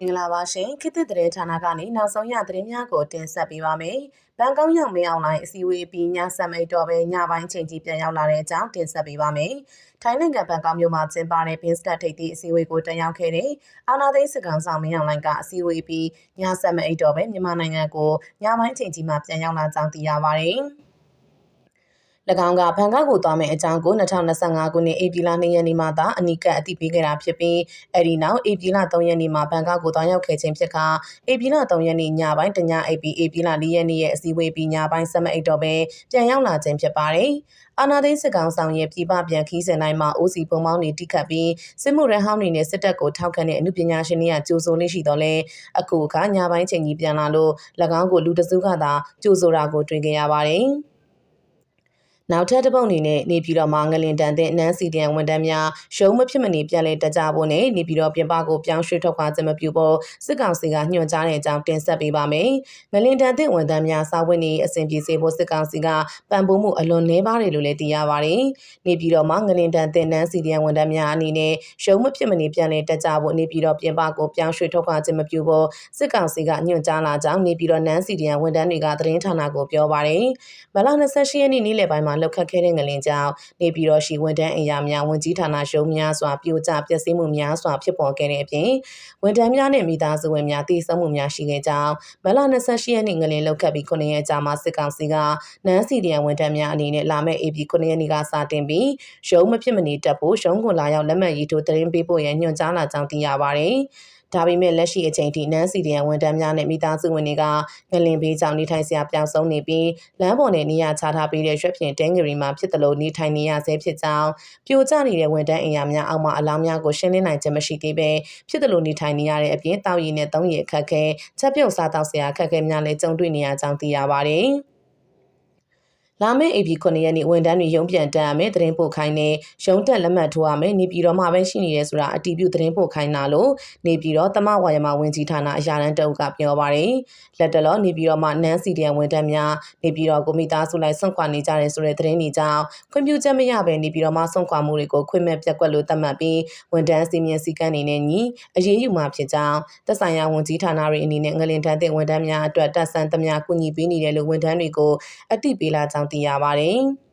မင်္ဂလာပါရှင်ခေတ်သစ်သတင်းဌာနကနေနောက်ဆုံးရသတင်းများကိုတင်ဆက်ပေးပါမယ်။ဘန်ကောက်ရောက်မင်းအောင်လိုင်းအစည်းအဝေးပြီးညဆက်မိတ်တော့ပဲညပိုင်းချိန်ကြီးပြန်ရောက်လာတဲ့အကြောင်းတင်ဆက်ပေးပါမယ်။ထိုင်းနိုင်ငံဘန်ကောက်မြို့မှာကျင်းပတဲ့ Binstat ထိပ်သီးအစည်းအဝေးကိုတက်ရောက်ခဲ့တဲ့အာနာသိန်းစကောင်ဆောင်မင်းအောင်လိုင်းကအစည်းအဝေးပြီးညဆက်မိတ်တော့ပဲမြန်မာနိုင်ငံကိုညပိုင်းချိန်ကြီးမှာပြန်ရောက်လာကြောင်းသိရပါတယ်။၎ င်းကဘန်ကောက်ကိုသွားမယ့်အကြောင်းကို2025ခုနှစ်ဧပြီလ2ရက်နေ့မှသာအနီးကပ်အသိပေးခဲ့တာဖြစ်ပြီးအဲဒီနောက်ဧပြီလ3ရက်နေ့မှာဘန်ကောက်ကိုသွားရောက်ခဲ့ခြင်းဖြစ်ကဧပြီလ3ရက်နေ့ညပိုင်းတညအိပ်ပြီးဧပြီလ4ရက်နေ့ရဲ့အစည်းအဝေးပြီးညပိုင်းဆက်မအိတ်တော့ပဲပြန်ရောက်လာခြင်းဖြစ်ပါတယ်။အာနာသိန်းစစ်ကောင်ဆောင်ရဲ့ပြည်ပပြန်ခီးစင်တိုင်းမှာ OC ပုံပေါင်းတွေတိခတ်ပြီးစစ်မှုရန်ဟောင်းတွေနဲ့စစ်တပ်ကိုထောက်ခံတဲ့အမှုပညာရှင်တွေကကြိုးစိုးနေရှိတော့လဲအခုအခါညပိုင်းချိန်ကြီးပြန်လာလို့၎င်းကိုလူတစုကသာကြိုးဆိုတာကိုတွေ့ကြရပါတယ်။ နောက်ထပ်တစ်ပုတ်အနေနဲ့နေပြည်တော်မှာငလင်တန်တဲ့နန်းစီတန်ဝန်တန်းများရှုံးမဖြစ်မနေပြန်လည်တကြဖို့နဲ့နေပြည်တော်ပြင်ပကိုပြောင်းရွှေ့ထုတ်ခွာခြင်းမပြုဖို့စစ်ကောင်စီကညွှန်ကြားတဲ့အကြောင်းတင်ဆက်ပေးပါမယ်။ငလင်တန်တဲ့ဝန်တန်းများစာဝင်နေအစဉ်ပြေစေဖို့စစ်ကောင်စီကပံ့ပိုးမှုအလွန်နှဲပါတယ်လို့လည်းသိရပါတယ်။နေပြည်တော်မှာငလင်တန်တဲ့နန်းစီတန်ဝန်တန်းများအနေနဲ့ရှုံးမဖြစ်မနေပြန်လည်တကြဖို့နေပြည်တော်ပြင်ပကိုပြောင်းရွှေ့ထုတ်ခွာခြင်းမပြုဖို့စစ်ကောင်စီကညွှန်ကြားလာကြောင်းနေပြည်တော်နန်းစီတန်ဝန်တန်းတွေကသတင်းဌာနကိုပြောပါတယ်။မလ28ရက်နေ့နေ့လယ်ပိုင်းမှာလှုပ်ခတ်ခဲ့တဲ့ငလင်ကြောင့်နေပြည်တော်ရှိဝန်ထမ်းအင်ယာများဝန်ကြီးဌာနရုံးများစွာပြိုကျပျက်စီးမှုများစွာဖြစ်ပေါ်ခဲ့တဲ့အပြင်ဝန်ထမ်းများနဲ့မိသားစုဝင်များတည်ဆုံမှုများရှိခဲ့ကြောင်းမလ28ရက်နေ့ငလင်လှုပ်ခတ်ပြီး9ရက်ကြာမှစစ်ကောင်စီကနန်းစီဒီယန်ဝန်ထမ်းများအနေနဲ့လာမယ့် AP 9ရက်နေ့ကစတင်ပြီးရုံးမဖြစ်မနေတက်ဖို့ရုံးကိုလာရောက်လက်မှတ်ရေးထိုးသတင်းပေးဖို့ရန်ညွှန်ကြားလာကြောင်းသိရပါတယ်။ ဒါပေမဲ့လက်ရှိအချိန်ထိနန်းစီဒီယန်ဝန်ထမ်းများနဲ့မိသားစုဝင်တွေကငလင်ဘေးကြောင့်နေထိုင်စရာပြောင်းဆုံးနေပြီးလမ်းပေါ်နဲ့နေရာချထားပေးတဲ့ရွှေဖြင်တန်းဂရီမှာဖြစ်တယ်လို့နေထိုင်နေရဆဲဖြစ်ကြောင်းပြိုကျနေတဲ့ဝန်ထမ်းအင်အားများအောက်မှာအလောင်းများကိုရှင်းလင်းနိုင်ခြင်းမရှိသေးပဲဖြစ်တယ်လို့နေထိုင်နေရတဲ့အပြင်တောက်ရည်နဲ့သုံးရည်အခက်ခဲချက်ပြုတ်စားတောက်စရာအခက်ခဲများလည်းကြုံတွေ့နေရကြောင်းသိရပါတယ်။ လာမယ့် AP 9ရက်နေ့ဝန်ထမ်းတွေရုံးပြန်တက်ရမယ်သတင်းပို့ခိုင်းနေရုံးတက်လက်မှတ်ထိုးရမယ်နေပြည်တော်မှာပဲရှိနေရဲဆိုတာအတီးပြုသတင်းပို့ခိုင်းတာလို့နေပြည်တော်တမဝါယမဝင်ကြီးဌာနအရာတန်းတအုပ်ကပြောပါတယ်လက်တလောနေပြည်တော်မှာနန်းစီတရန်ဝန်ထမ်းများနေပြည်တော်ကိုမိသားစုလိုက်ဆွန့်ခွာနေကြတယ်ဆိုတဲ့သတင်းတွေကြောင့်ခွင့်ပြုချက်မရဘဲနေပြည်တော်မှာဆွန့်ခွာမှုတွေကိုခွင့်မဲ့ပြက်ကွက်လို့သတ်မှတ်ပြီးဝန်ထမ်းစီမံစည်းကမ်းတွေနဲ့ညီအရေးယူမှာဖြစ်ကြောင်းသက်ဆိုင်ရာဝန်ကြီးဌာနတွေအနေနဲ့ငလင်တန်းတဲ့ဝန်ထမ်းများအတွက်တပ်ဆန်းသမျှကူညီပေးနေတယ်လို့ဝန်ထမ်းတွေကိုအသိပေးလာကြောင်းသိရပါတယ်။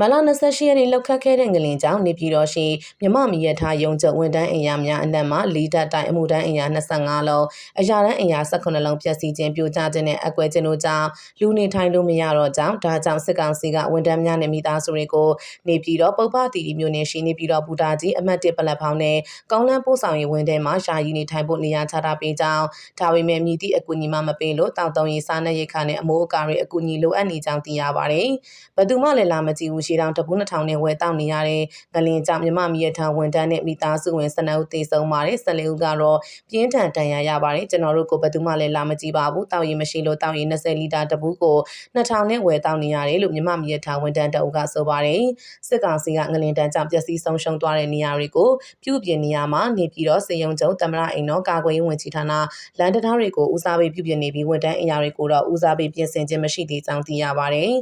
မလ28ရက်နေ့လောက်ခတ်ခဲ့တဲ့ငလင်ကြောင့်နေပြည်တော်ရှိမြမမီရထားရုံချုပ်ဝန်တန်းအင်အားများအနက်မှာ၄ဓာတ်တိုင်အမှုတန်းအင်အား25လုံးအရာတန်းအင်အား18လုံးပျက်စီးခြင်းပြိုကျခြင်းနဲ့အကွဲခြင်းတို့ကြောင့်လူနေထိုင်လို့မရတော့ကြောင်းဒါကြောင့်စစ်ကောင်စီကဝန်တန်းများနဲ့မိသားစုတွေကိုနေပြည်တော်ပုပ္ပတီတီမျိုးနဲ့ရှိနေပြည်တော်ဘူတာကြီးအမှတ်1ပလက်ဖောင်းနဲ့ကောင်းလန်းပို့ဆောင်ရေးဝန်ထဲမှာယာယီနေထိုင်ဖို့နေရာချထားပေးကြောင်းဒါပေမဲ့မြည်သည့်အကူအညီမှမပေးလို့တောက်တုံးရေးစားနပ်ရိက္ခာနဲ့အမိုးအကာတွေအကူအညီလိုအပ်နေကြောင်းသိရပါတယ်။ဘယ်သူမှလည်းလာမကြည့်ဘူးရှေးတောင်တပူးနှထောင်နဲ့ဝယ်တောက်နေရတဲ့ငလင်ကြောင့်မြမမီရထားဝန်တန်းနဲ့မိသားစုဝင်12ဦးသေဆုံးပါတယ်14ဦးကတော့ပြင်းထန်ဒဏ်ရာရပါတယ်ကျွန်တော်တို့ကိုဘယ်သူမှလည်းလာမကြည့်ပါဘူးတောက်ရင်မရှိလို့တောက်ရင်20လီတာတပူးကို2000နဲ့ဝယ်တောက်နေရတယ်လို့မြမမီရထားဝန်တန်းတအုပ်ကဆိုပါတယ်စစ်ကောင်စီကငလင်တန်းကြောင့်ပျက်စီးဆုံးရှုံးသွားတဲ့နေရာတွေကိုပြုပြင်နေရမှာနေပြည်တော်စေယုံကျုံတမရအိမ်တော်ကာကွယ်ရေးဝန်ကြီးဌာနလန်တထားတွေကိုဦးစားပေးပြုပြင်နေပြီးဝန်တန်းအင်အားတွေကိုတော့ဦးစားပေးပြင်ဆင်ခြင်းမရှိသေးကြောင်းသိရပါတယ်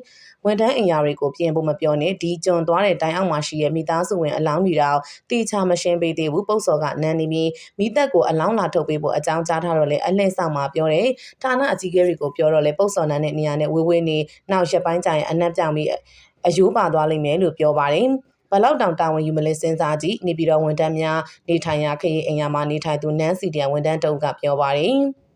ဝန်ထမ်းအင်အားတွေကိုပြင်ဖို့မပြောနဲ့ဒီကျွံသွားတဲ့တိုင်အောင်မှာရှိတဲ့မိသားစုဝင်အလောင်းတွေတော့တေချာမရှင်းပေးသေးဘူးပုတ်စော်ကနန်းနေပြီးမိသက်ကိုအလောင်းလာထုတ်ပေးဖို့အကြောင်းကြားထားတော့လေအလှည့်ဆောင်မှာပြောတယ်ဌာနအကြီးအကဲတွေကိုပြောတော့လေပုတ်စော်နန်းတဲ့နေရာနဲ့ဝေးဝေးနေနောက်ရက်ပိုင်းကျရင်အနက်ပြောင်ပြီးအယိုးပါသွားလိမ့်မယ်လို့ပြောပါတယ်ဘလောက်တောင်တာဝန်ယူမလဲစဉ်းစားကြည့်နေပြည်တော်ဝန်ထမ်းများနေထိုင်ရာခရီးအိမ်ယာမှာနေထိုင်သူနန်းစီတန်ဝန်ထမ်းတုံးကပြောပါတယ်။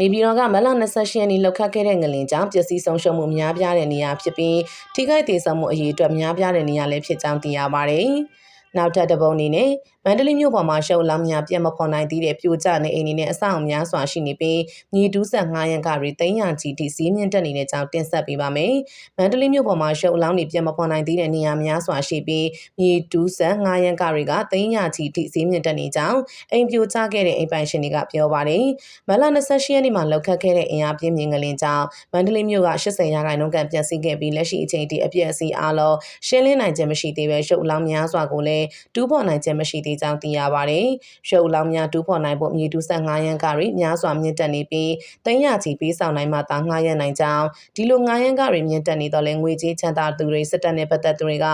နေပြည်တော်ကမလ28ရက်နေ့လောက်ခတ်ခဲ့တဲ့ငလင်ကြောင့်ပျက်စီးဆုံးရှုံးမှုများပြားတဲ့နေရာဖြစ်ပြီးထိခိုက်ဒေဆုံးမှုအရေးအတွက်များပြားတဲ့နေရာလည်းဖြစ်ကြောင်းသိရပါတယ်။ နောက်ထပ်တစ်ပုံအနေနဲ့မန္တလေးမြို့ပေါ်မှာရှုပ်လောင်းများပြတ်မဖော်နိုင်သေးတဲ့ပြိုကျနေအိမ်တွေနဲ့အဆောက်အဦများစွာရှိနေပြီးမြေတူးဆက်ငှားရန်ကတွေတိမ့်ရချီတိစီးမြင့်တက်နေတဲ့ကြောင်းတင်ဆက်ပေးပါမယ်။မန္တလေးမြို့ပေါ်မှာရှုပ်လောင်းတွေပြတ်မဖော်နိုင်သေးတဲ့နေရာများစွာရှိပြီးမြေတူးဆက်ငှားရန်ကတွေကတိမ့်ရချီတိစီးမြင့်တက်နေကြောင်းအိမ်ပြိုကျခဲ့တဲ့အိမ်ပိုင်ရှင်တွေကပြောပါတယ်။မလ28ရက်နေ့မှာလောက်ခတ်ခဲ့တဲ့အင်အားပြင်းမြင့်ကလင်ကြောင့်မန္တလေးမြို့က80ရာခိုင်နှုန်းကပြန်စီးခဲ့ပြီးလက်ရှိအချိန်ထိအပြည့်အစည်အားလုံးရှင်းလင်းနိုင်ခြင်းမရှိသေးပဲရှုပ်လောင်းများစွာကိုလည်းလည်းတူးဖော်နိုင်ခြင်းမရှိသေးကြောင်းသိရပါတယ်။ရုပ်လောင်းများတူးဖော်နိုင်ဖို့မြေတူးဆက်9ရန်ကတွေများစွာမြင့်တက်နေပြီးတိမ်ရချီပေးဆောင်နိုင်မှသာငှားရမ်းနိုင်ကြောင်းဒီလို9ရန်ကတွေမြင့်တက်နေတော့လဲငွေကြေးချမ်းသာသူတွေစစ်တပ်နဲ့ပတ်သက်သူတွေက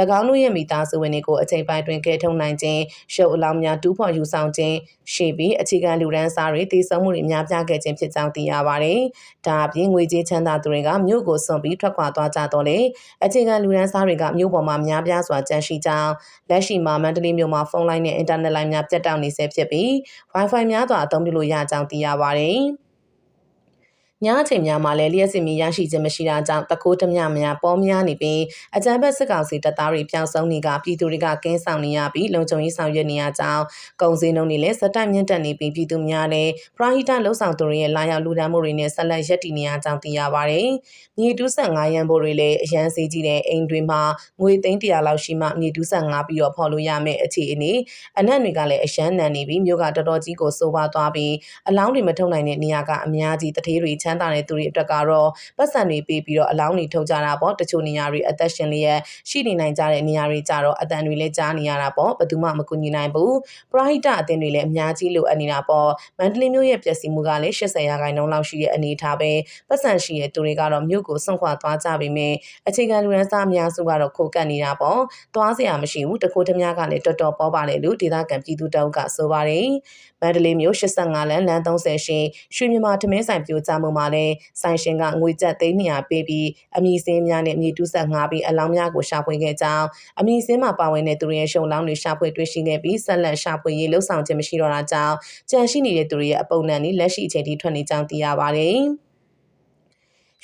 ၎င်းတို့ရဲ့မိသားစုဝင်တွေကိုအချိန်ပိုင်းတွင်ကဲထုတ်နိုင်ခြင်းရုပ်အလောင်းများတူးဖော်ယူဆောင်ခြင်းရှိပြီးအခြေခံလူရန်စားတွေတည်ဆုံမှုတွေများပြားခဲ့ခြင်းဖြစ်ကြောင်းသိရပါတယ်။ဒါအပြင်ငွေကြေးချမ်းသာသူတွေကမြို့ကိုစွန့်ပြီးထွက်ခွာသွားကြတော့လေအခြေခံလူရန်စားတွေကမြို့ပေါ်မှာများပြားစွာကြန့်ရှိကြောင်းလက်ရှိမှာမန္တလေးမြို့မှာဖုန်းလိုင်းနဲ့အင်တာနက်လိုင်းများပြတ်တောက်နေဆဲဖြစ်ပြီး Wi-Fi များစွာအသုံးပြုလို့ရကြောင်းသိရပါတယ်။ ညအချိန်များမှာလည်းလျှက်စစ်မီရရှိခြင်းမရှိတာကြောင့်တကိုးတမျှများပေါများနေပြီးအကြမ်းဖက်စစ်ကောင်စီတပ်သားတွေပြောင်းဆုံးနေကပြည်သူတွေကကင်းဆောင်နေရပြီးလုံခြုံရေးဆောင်ရွက်နေရကြောင်းကုန်စည်နှုန်းတွေလည်းစက်တိုက်မြင့်တက်နေပြီးပြည်သူများလည်းပရာဟိတလှုပ်ဆောင်သူတွေရဲ့လာရောက်လူဒန်းမှုတွေနဲ့ဆက်လက်ရပ်တည်နေရကြောင်းသိရပါတယ်။မြေတူးဆက်5ရန်ဘိုးတွေလည်းအရန်စေးကြီးတဲ့အိမ်တွေမှာငွေသိန်း100လောက်ရှိမှမြေတူးဆက်5ပြီးတော့ဖော်လို့ရမယ့်အခြေအနေအနက်တွေကလည်းအရန်နန်နေပြီးမြို့ကတော်တော်ကြီးကိုစိုးပါသွားပြီးအလောင်းတွေမထုတ်နိုင်တဲ့နေရာကအများကြီးတထေးတွေချမ်းသာတဲ့သူတွေအတွက်ကတော့ပတ်စံတွေပေးပြီးတော့အလောင်းတွေထုတ်ကြတာပေါ့တချို့နေရာတွေအသက်ရှင်လျက်ရှိနေနိုင်ကြတဲ့နေရာတွေကြတော့အတန်တွေလည်းကြားနေရတာပေါ့ဘယ်သူမှမကူညီနိုင်ဘူးပရဟိတအသင်းတွေလည်းအများကြီးလိုအပ်နေတာပေါ့မန္တလေးမြို့ရဲ့ပြည်စီမှုကလည်း80ရာခိုင်နှုန်းလောက်ရှိတဲ့အနေထားပဲပတ်စံရှိတဲ့သူတွေကတော့မြို့ကိုစွန့်ခွာသွားကြပေမဲ့အခြေခံလူရန်စားအများစုကတော့ခိုကပ်နေတာပေါ့သွားစရာမရှိဘူးတခိုးတများကလည်းတော်တော်ပေါ်ပါလေလို့ဒေသခံပြည်သူတောက်ကဆိုပါတယ် မန္တလေးမြို့85လမ်းလမ်း30ရှင်ရွှေမြန်မာထမင်းဆိုင်ပြိုကျမှုမှာလည်းဆိုင်ရှင်ကငွေကျပ်သိန်း200ပေးပြီးအမည်စင်းများနဲ့မြေတူးဆက်ငှားပြီးအလောင်းများကိုရှာဖွေခဲ့ကြောင်းအမည်စင်းမှာပါဝင်တဲ့သူတွေရဲ့ရှုံလောင်းတွေရှာဖွေတွေ့ရှိခဲ့ပြီးဆက်လက်ရှာဖွေရေးလှုပ်ဆောင်ခြင်းမရှိတော့တာကြောင့်ကြန့်ရှိနေတဲ့သူတွေရဲ့အပုံနဲ့လက်ရှိအချိန်ထိထွက်နေကြောင်းသိရပါတယ်။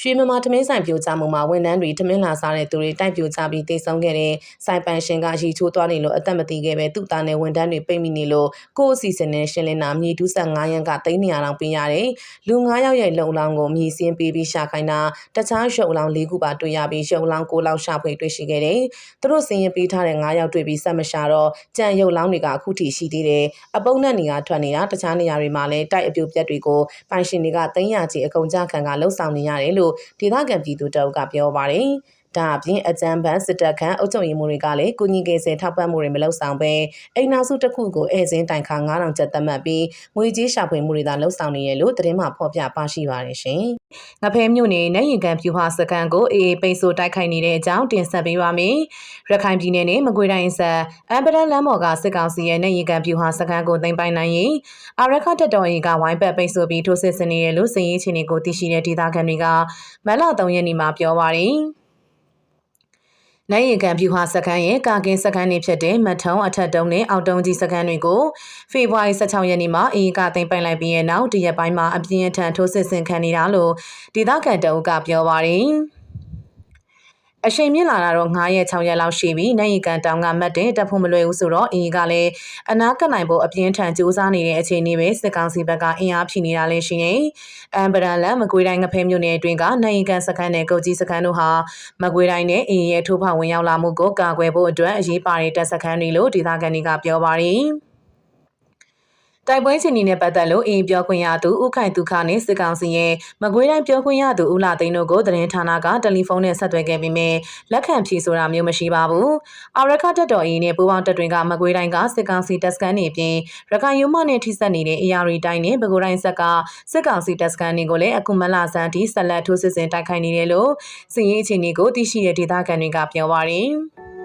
ရွှေမမထမင်းဆိုင်ပြိုကျမှုမှာဝန်ထမ်းတွေထမင်းလာစားတဲ့သူတွေတိုက်ပြိုကျပြီးတိတ်ဆုံးခဲ့တဲ့စိုင်ပန်ရှင်ကရီချိုးသွားနေလို့အသက်မတည်ခဲ့ပဲသူ့သားနဲ့ဝန်ထမ်းတွေပိတ်မိနေလို့ကိုယ့်အစီအစဉ်နဲ့ရှင်းလင်းတာမြေတူးဆက်9ရန်ကသိန်း200လောင်ပေးရတယ်။လူ9ယောက်ရဲ့လုံလောင်းကိုမြေစင်းပေးပြီးရှာခိုင်းတာတခြားရုပ်လောင်း၄ခုပါတွေ့ရပြီးရုပ်လောင်း9လောင်းရှာဖွေတွေ့ရှိခဲ့တယ်။သူတို့စင်ရင်ပေးထားတဲ့9ယောက်တွေ့ပြီးဆက်မရှာတော့ကြံရုပ်လောင်းတွေကအခုထိရှိသေးတယ်။အပုံနဲ့နေကထွက်နေတာတခြားနေရာတွေမှာလည်းတိုက်အပြုတ်ပြက်တွေကိုပိုင်ရှင်တွေကသိန်းရချီအကုန်ကြခံကလှုပ်ဆောင်နေရတယ်လို့ဒေသခံပြည်သူတအုပ်ကပြောပါတယ်။ ဒါအပြင်အကြံပန်းစစ်တပ်ခန့်အုပ်ချုပ်ရေးမှုတွေကလည်းကုညီကေစင်ထောက်ပံ့မှုတွေမလုပ်ဆောင်ဘဲအိမ်နောက်စုတစ်ခုကိုဧည့်စင်းတိုင်ခါ9000ကျပ်သတ်မှတ်ပြီးငွေကြေးရှာဖွေမှုတွေသာလုပ်ဆောင်နေရလို့သတင်းမှဖော်ပြပါရှိပါတယ်ရှင်။ငဖဲမြို့နယ်နဲ့ရင်ကန်ပြူဟာစကန်ကိုအေးပိတ်ဆို့တိုက်ခိုက်နေတဲ့အကြောင်းတင်ဆက်ပေးပါမယ်။ရခိုင်ပြည်နယ်နဲ့မကွေးတိုင်းဆက်အမ်ပဒန်လမ်းပေါ်ကစစ်ကောင်စီရဲ့နဲ့ရင်ကန်ပြူဟာစကန်ကိုသိမ်းပိုင်နိုင်ရင်အာရခတက်တော်ရင်ကဝိုင်းပတ်ပိတ်ဆို့ပြီးထိုးစစ်ဆင်နေရလို့စည်ရေးချင်းတွေကိုသိရှိတဲ့ဒေသခံတွေကမလ3ရက်နေ့မှာပြောပါတယ်။ နိုင်ရင်ကံပြူဟာစခန်းရဲ့ကာကင်းစခန်းတွေဖြစ်တဲ့မထုံအထက်တုံးနဲ့အောက်တုံးကြီးစခန်းတွေကိုဖေဖော်ဝါရီ16ရက်နေ့မှာအင်ကသိမ်းပိုင်လိုက်ပြီးရဲ့နောက်ဒီရက်ပိုင်းမှာအပြင်းထန်ထိုးစစ်ဆင်ခံနေတာလို့ဒေသခံတအုပ်ကပြောပါတယ်။ အချိန်မြင့်လာတာတော့9ရက်6ရက်လောက်ရှိပြီနိုင်ရီကန်တောင်ကမတ်တဲ့တက်ဖို့မလွယ်ဘူးဆိုတော့အင်းကလည်းအနာကနိုင်ဖို့အပြင်းထန်စူးစမ်းနေတဲ့အခြေအနေပဲစစ်ကောင်စီဘက်ကအင်အားဖြည့်နေတာလည်းရှိနေအမ်ဘရန်လန်မကွေးတိုင်းငဖဲမြို့နယ်အတွင်းကနိုင်ရီကန်စခန်းနဲ့ကုတ်ကြီးစခန်းတို့ဟာမကွေးတိုင်းနဲ့အင်းရဲ့ထိုးဖောက်ဝင်ရောက်လာမှုကိုကာကွယ်ဖို့အတွက်အရေးပါတဲ့တပ်စခန်းတွေလို့ဒေသခံတွေကပြောပါတယ် တိုက်ပွဲချင်းနဲ့ပတ်သက်လို့အင်းပြောခွင့်ရသူဥခိုင်ဒုက္ခနဲ့စစ်ကောင်စီရဲ့မကွေးတိုင်းပြောခွင့်ရသူဦးလာသိန်းတို့ကိုသတင်းဌာနကတယ်လီဖုန်းနဲ့ဆက်သွယ်ခဲ့ပေမဲ့လက်ခံဖြေဆိုတာမျိုးမရှိပါဘူး။အာရခတက်တော်အင်းနဲ့ပူပေါင်းတပ်တွေကမကွေးတိုင်းကစစ်ကောင်စီတပ်စခန်းတွေပြင်ရခိုင်ရုံးမနဲ့ထိစပ်နေတဲ့အရာရီတိုင်းနဲ့ပဲခူးတိုင်းဆက်ကစစ်ကောင်စီတပ်စခန်းတွေကိုလည်းအခုမလဆန်းထိဆက်လက်ထိုးစစ်ဆင်တိုက်ခိုက်နေတယ်လို့စစ်ရေးအခြေအနေကိုသိရှိတဲ့ဒေသခံတွေကပြောပါရယ်။